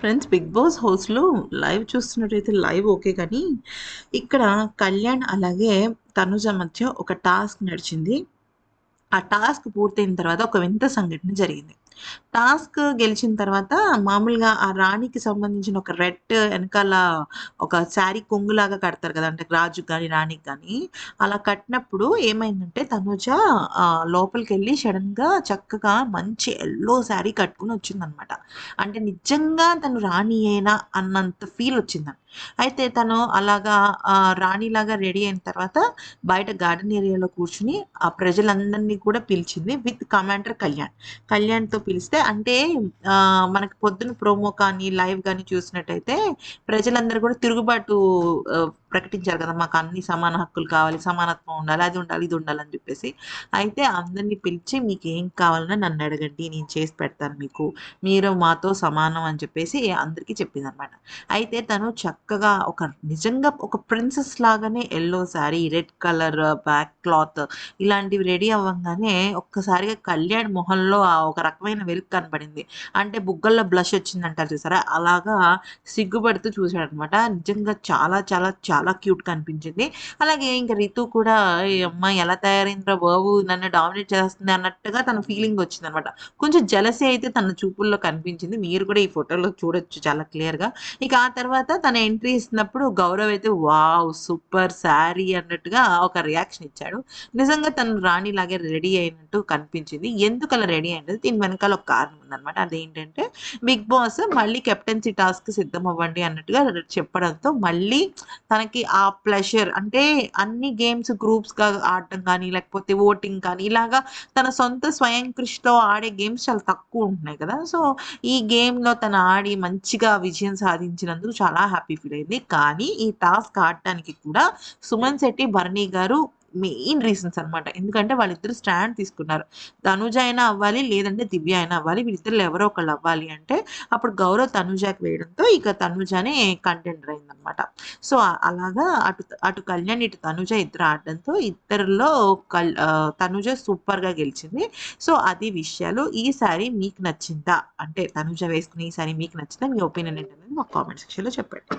Friends Bigg Boss హౌస్లో live చూస్తున్నట్టయితే live okay కానీ ఇక్కడ కళ్యాణ్ అలాగే తనుజ మధ్య ఒక టాస్క్ నడిచింది. ఆ టాస్క్ పూర్తయిన తర్వాత ఒక వింత సంఘటన జరిగింది. టాస్క్ గెలిచిన తర్వాత మామూలుగా ఆ రాణికి సంబంధించిన ఒక రెడ్ వెనకాల ఒక శారీ కొంగులాగా కడతారు కదా అంటే రాజు కానీ రాణికి కానీ అలా కట్టినప్పుడు ఏమైందంటే తనుజ లోపలికి వెళ్ళి సడన్గా చక్కగా మంచి ఎల్లో శారీ కట్టుకుని వచ్చిందనమాట. అంటే నిజంగా తను రాణి అయినా అన్నంత ఫీల్ వచ్చిందని అయితే తను అలాగా రాణిలాగా రెడీ అయిన తర్వాత బయట గార్డెన్ ఏరియాలో కూర్చుని ఆ ప్రజలందరినీ కూడా పిలిచింది విత్ కమాండర్ కళ్యాణ్. కళ్యాణ్తో పిలిస్తే అంటే మనకి పొద్దున ప్రోమో కానీ లైవ్ కానీ చూసినట్టయితే ప్రజలందరూ కూడా తిరుగుబాటు ప్రకటించారు కదా మాకు అన్ని సమాన హక్కులు కావాలి సమానత్వం ఉండాలి అది ఉండాలి ఇది ఉండాలని చెప్పేసి. అయితే అందరినీ పిలిచి మీకు ఏం కావాలన్నా నన్ను అడగండి నేను చేసి పెడతాను మీకు. మీరు మాతో సమానం అని చెప్పేసి అందరికీ చెప్పింది అనమాట అయితే తను చక్కగా ఒక నిజంగా ఒక ప్రిన్సెస్ లాగానే yellow sari red colour back cloth ఇలాంటివి రెడీ అవ్వగానే ఒక్కసారిగా కళ్యాణ్ మొహంలో ఒక రకమైన వెలుగు కనపడింది అంటే బుగ్గల్లో బ్లష్ వచ్చిందంటారు చూసారా? అలాగా సిగ్గుపడుతూ చూశాడనమాట. నిజంగా చాలా చాలా చాలా చాలా క్యూట్ కనిపించింది. అలాగే ఇంకా రితు కూడా అమ్మ ఎలా తయారైందిరా బాబు? నన్ను డామినేట్ చేస్తుంది అన్నట్టుగా తన ఫీలింగ్ వచ్చింది అనమాట కొంచెం జలసి అయితే తన చూపుల్లో కనిపించింది. మీరు కూడా ఈ ఫోటోలో చూడొచ్చు చాలా క్లియర్గా. ఇక ఆ తర్వాత తన ఎంట్రీ ఇస్తున్నప్పుడు గౌరవ్ అయితే వావ్ సూపర్ శారీ అన్నట్టుగా ఒక రియాక్షన్ ఇచ్చాడు. నిజంగా తను రాణి లాగే రెడీ అయినట్టు కనిపించింది. ఎందుకు అలా రెడీ అయినది? దీని వెనకాల ఒక కారణం ఉందన్నమాట అదేంటంటే బిగ్ బాస్ మళ్ళీ కెప్టెన్సీ టాస్క్ సిద్ధం అవ్వండి అన్నట్టుగా చెప్పడంతో మళ్ళీ తన మనకి ఆ ప్లెషర్ అంటే అన్ని గేమ్స్ గ్రూప్స్గా ఆడటం కానీ లేకపోతే ఓటింగ్ కానీ ఇలాగా తన సొంత స్వయం కృషితో ఆడే గేమ్స్ చాలా తక్కువ ఉంటున్నాయి కదా. సో ఈ గేమ్లో తను ఆడి మంచిగా విజయం సాధించినందుకు చాలా హ్యాపీ ఫీల్ అయింది. కానీ ఈ టాస్క్ ఆడటానికి కూడా సుమన్ శెట్టి భరణి గారు మెయిన్ రీజన్స్ అనమాట ఎందుకంటే వాళ్ళిద్దరు స్టాండ్ తీసుకున్నారు. తనుజ అయినా అవ్వాలి లేదంటే దివ్య అయినా అవ్వాలి వీళ్ళిద్దరు ఎవరో ఒకళ్ళు అవ్వాలి అంటే అప్పుడు గౌరవ్ తనుజాకి వేయడంతో ఇక తనుజనే కంటెండర్ అయిందనమాట సో అలాగా అటు అటు కళ్యాణ్ ఇటు తనుజ ఇద్దరు ఆడడంతో ఇద్దరిలో కల్ తనుజ సూపర్గా గెలిచింది. సో అది విషయాలు. ఈసారి మీకు నచ్చిందా? అంటే తనుజ వేసుకుని ఈసారి మీకు నచ్చిందా? మీ ఒపీనియన్ ఏంటనేది మా కామెంట్ సెక్షన్లో చెప్పండి.